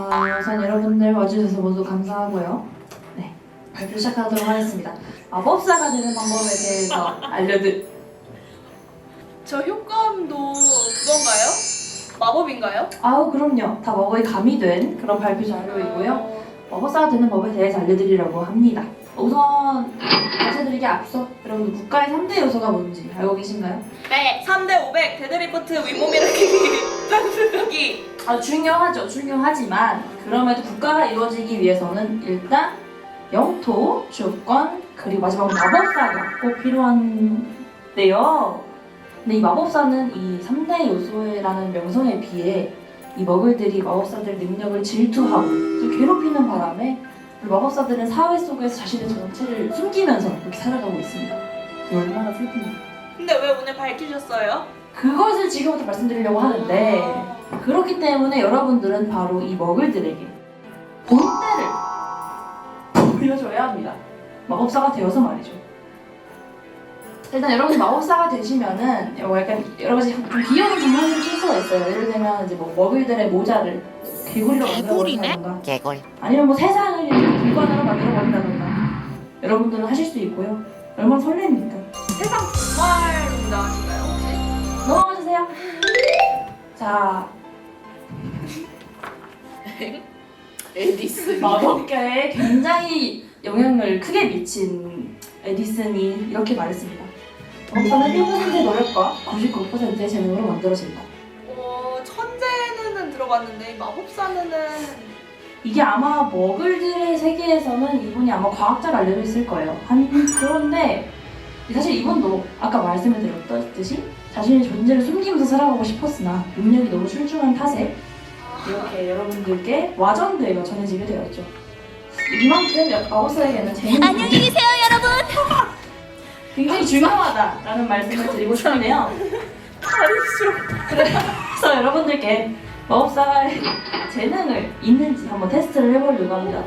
아, 우선 여러분들 와주셔서 모두 감사하고요. 네, 발표 시작하도록 하겠습니다. 마법사가 되는 방법에 대해서 알려드. 저 효과음도 그건가요? 마법인가요? 아우 그럼요. 다 마법이 가미된 그런 발표 자료이고요. 어, 마법사가 되는 법에 대해서 알려드리려고 합니다. 우선 알려드리기 앞서 여러분 국가의 3대 요소가 뭔지 알고 계신가요? 네. 3대 500 데드리프트 윗몸 일으키기 쌍쓰기 아 중요하죠. 중요하지만 그럼에도 국가가 이루어지기 위해서는 일단 영토, 주권, 그리고 마지막 마법사가 꼭 필요한데요. 근데 이 마법사는 이 3대 요소라는 명성에 비해 이 머글들이 마법사들 능력을 질투하고 또 괴롭히는 바람에 마법사들은 사회 속에서 자신의 정체를 숨기면서 이렇게 살아가고 있습니다. 이게 얼마나 슬픈지. 근데 왜 오늘 밝히셨어요? 그것을 지금부터 말씀드리려고 하는데 아, 그렇기 때문에 여러분들은 바로 이 머글들에게 본때를 보여줘야 합니다. 마법사가 되어서 말이죠. 일단 여러분이 마법사가 되시면은 뭐 약간 여러 가지 좀 귀여운 장난을 칠 수가 있어요. 예를 들면 이제 뭐 머글들의 모자를 개구리로 만들어버린다던가 개굴 아니면 뭐 세상을 물건으로 만들어버린다던가 여러분들은 하실 수 있고요. 얼마나 설렙니까? 세상 정말 운다하신가요 혹시? 넘어가 주세요. 자, 에디슨 마법계에 굉장히 영향을 크게 미친 에디슨이 이렇게 말했습니다. 마법사는 1%의 노력과 99%의 재능으로 만들어진다. 어, 천재는 들어봤는데 마법사는 이게 아마 머글들의 세계에서는 이분이 아마 과학자로 알려져 있을 거예요. 한, 그런데 사실 이분도 아까 말씀을 드렸듯이 자신의 존재를 숨기면서 살아가고 싶었으나 능력이 너무 출중한 탓에 이렇게 여러분들께 와전되어 전해지게 되었죠. 이만큼 마법사에게는 재능이 안녕히 계세요 여러분. 굉장히 중요하다라는 말씀을 드리고 싶네요. 그래서 여러분들께 마법사의 재능을 있는지 한번 테스트를 해보려고 합니다.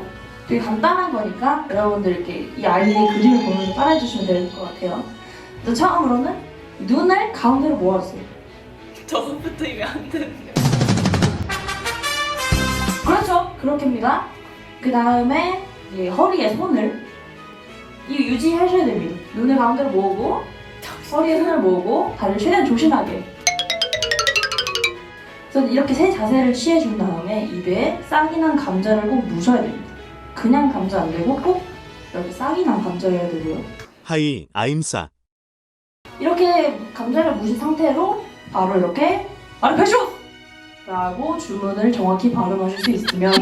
되게 간단한 거니까 여러분들께 이 아이의 그림을 보면서 따라해주시면 될 것 같아요. 그래서 처음으로는 눈을 가운데로 모아주세요. 저것부터 이게 안 되는데 그렇죠. 그렇게입니다. 그 다음에 허리에 손을 이 유지하셔야 됩니다. 눈을 가운데로 모으고 허리에 손을 모으고 다리를 최대한 조심하게. 그래서 이렇게 세 자세를 취해준 다음에 입에 싹이 난 감자를 꼭 무셔야 됩니다. 그냥 감자 안 되고 꼭 이렇게 싹이 난 감자여야 되고요. 하이 아임사 이렇게 감자를 무신 상태로 바로 이렇게 아르페쇼! 라고 주문을 정확히 발음하실 수 있으면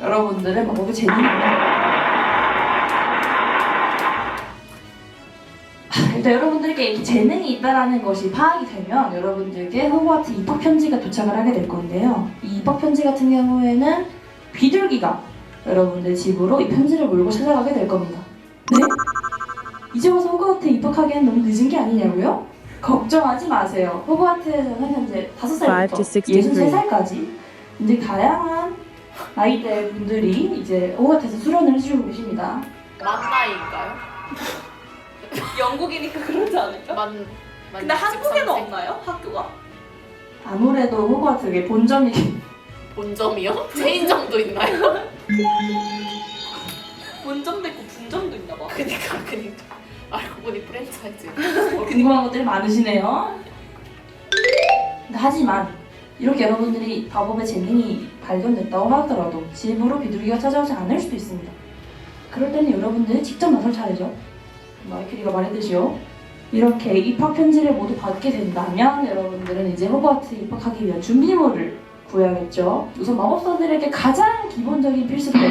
여러분들은 마법의 재능입니다. 하, 일단 여러분들에게 이렇게 재능이 있다는 것이 파악이 되면 여러분들께 호그와트 입학 편지가 도착을 하게 될 건데요. 이 입학 편지 같은 경우에는 비둘기가 여러분들 집으로 이 편지를 몰고 찾아가게 될 겁니다. 네? 이제 와서 호그와트에 입학하기엔 너무 늦은 게 아니냐고요? 걱정하지 마세요. 호그와트에서는 현재 5살부터 63살까지 이제 다양한 나이대 분들이 이제 호그와트에서 수련을 해주고 계십니다. 만나인가요? 영국이니까 그러지 않을까? 만 근데 한국에는 없나요? 학교가? 아무래도 호그와트의 본점이 본점이요? 체인점도 있나요? 본점 도 있고 분점도 있나 봐 그니까 그니까 알고 보니 프랜차이즈 궁금한 것들이 많으시네요. 근데 하지만 이렇게 여러분들이 마법의 재능이 발견됐다고 하더라도 집으로 비둘기가 찾아오지 않을 수도 있습니다. 그럴 때는 여러분들이 직접 나설 차례죠. 마이클이가 말했듯이요. 이렇게 입학 편지를 모두 받게 된다면 여러분들은 이제 호그와트 입학하기 위한 준비물을 구해야겠죠. 우선 마법사들에게 가장 기본적인 필수템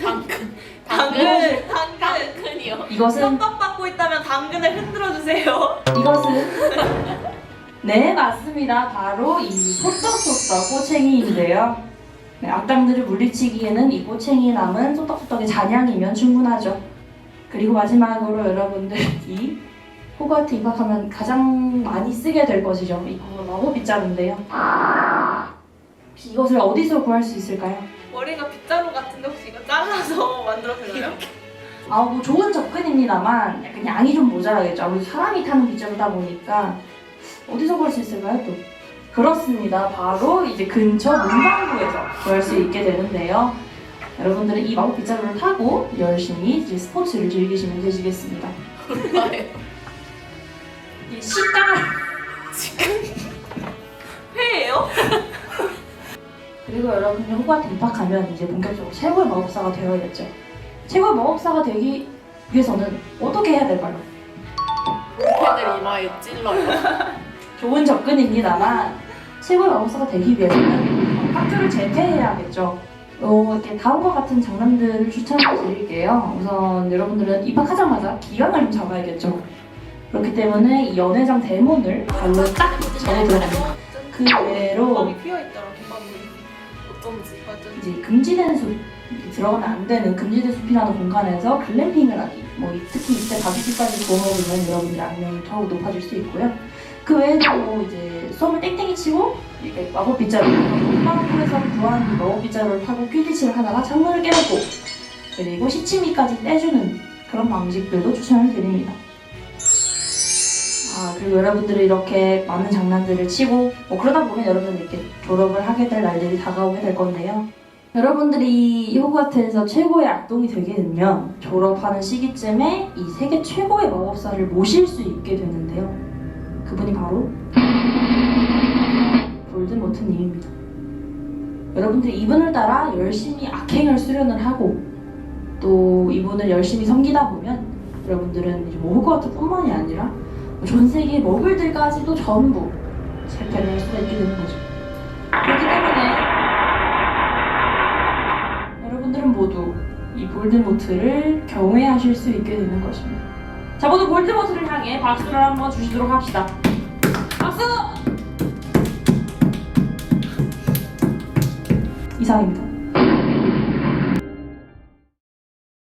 당근 당근 당근 이것은 협박받고 있다면 당근을 흔들어 주세요 이것은 네 맞습니다. 바로 이 소떡소떡 꼬챙이인데요. 네, 악당들을 물리치기에는 이 꼬챙이에 남은 소떡소떡의 잔향이면 충분하죠. 그리고 마지막으로 여러분들 이 호그와트 입학하면 가장 많이 쓰게 될 것이죠. 이거 마법 빗자루인데요. 이것을 어디서 구할 수 있을까요? 머리가 빗자루 같은데 혹시 이거 잘라서 만들어도 되나요? 아, 뭐 좋은 접근입니다만 약간 양이 좀 모자라겠죠. 아무래도 사람이 타는 빗자루다 보니까 어디서 구할 수 있을까요 또? 그렇습니다. 바로 이제 근처 문방구에서 구할 수 있게 되는데요. 여러분들은 이 마법 빗자루를 타고 열심히 이제 스포츠를 즐기시면 되시겠습니다. 몰라요. 이 식당 회예요? 그리고 여러분이 호그와트 입학하면 이제 본격적으로 최고의 마법사가 되어야겠죠. 최고의 마법사가 되기 위해서는 어떻게 해야 될까요? 걔들 이마에 찔러요. 좋은 접근입니다만 최고의 마법사가 되기 위해서는 학교를 재퇴해야겠죠. 어, 이렇게 다음과 같은 장난들을 추천해 드릴게요. 우선 여러분들은 입학하자마자 기강을 좀 잡아야겠죠. 그렇기 때문에 이 연회장 대문을 발로 딱. 그 외로 마음이 피어있더라 김밥이 어쩐지. 완전 이제 금지된 숲 이렇게 들어가면 안 되는 금지된 숲이라는 공간에서 글램핑을 하기. 뭐 이- 특히 이때 바비큐까지 구워 먹으면 여러분들 악명이 더욱 높아질 수 있고요. 그 외에도 이제 수업을 땡땡이 치고 마법 빗자루 희망풀에서 구한 이 마법 빗자루를 타고 퀴디치를 하다가 창문을 깨닫고 그리고 시치미까지 떼주는 그런 방식들도 추천을 드립니다. 아 그리고 여러분들이 이렇게 많은 장난들을 치고 뭐 그러다 보면 여러분들 이렇게 졸업을 하게 될 날들이 다가오게 될 건데요 여러분들이 이 호그와트에서 최고의 악동이 되게 되면 졸업하는 시기쯤에 이 세계 최고의 마법사를 모실 수 있게 되는데요. 그분이 바로 볼드모트님입니다. 여러분들이 이분을 따라 열심히 악행을 수련을 하고 또 이분을 열심히 섬기다 보면 여러분들은 이제 뭐 호그와트뿐만이 아니라 뭐전 세계 머글들까지도 전부 실패를 할 수가 있게 되는 거죠. 그렇기 때문에 볼드모트를 경외하실 수 있게 되는 것입니다. 자, 모두 볼드모트를 향해 박수를 한번 주시도록 합시다. 박수! 이상입니다.